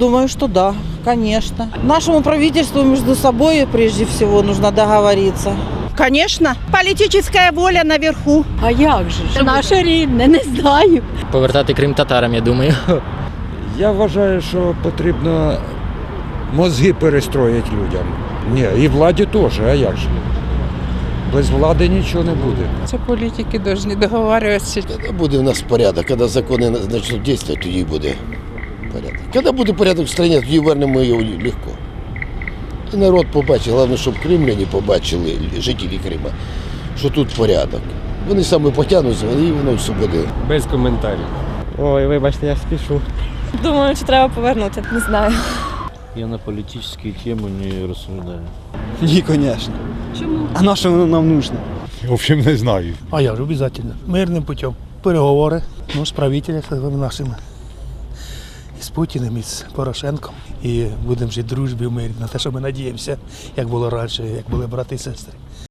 думаю, что да, конечно. Нашему правительству между собой прежде всего нужно договориться. Конечно, політична воля наверху. А як же? ж? Наше рідне, не знаю. Повертати Крим татарам, я думаю. Я вважаю, що потрібно мозги перестроїти людям. Ні, і владі теж, а як же? Без влади нічого не буде. Це політики повинні договарюватися. Буде у нас порядок, коли закони почнуть діяти, тоді буде порядок. Коли буде порядок в країні, тоді вернемо його легко. І народ побачить, головне, щоб кримляні побачили, жителі Крима, що тут порядок. Вони саме потягнуться, і воно все буде. Без коментарів. Ой, вибачте, я спішу. Думаю, чи треба повернути. Не знаю. Я на политические темы не рассуждаю. Ні, звісно. Чому? А на що воно нам нужно? В общем, не знаю. А я ж обов'язково. Мирним путем. Переговори ну, з правителями нашими. Путіним, і з Порошенком. І будемо жити дружбі в мирі на те, що ми надіємося, як було раніше, як були брати і сестри.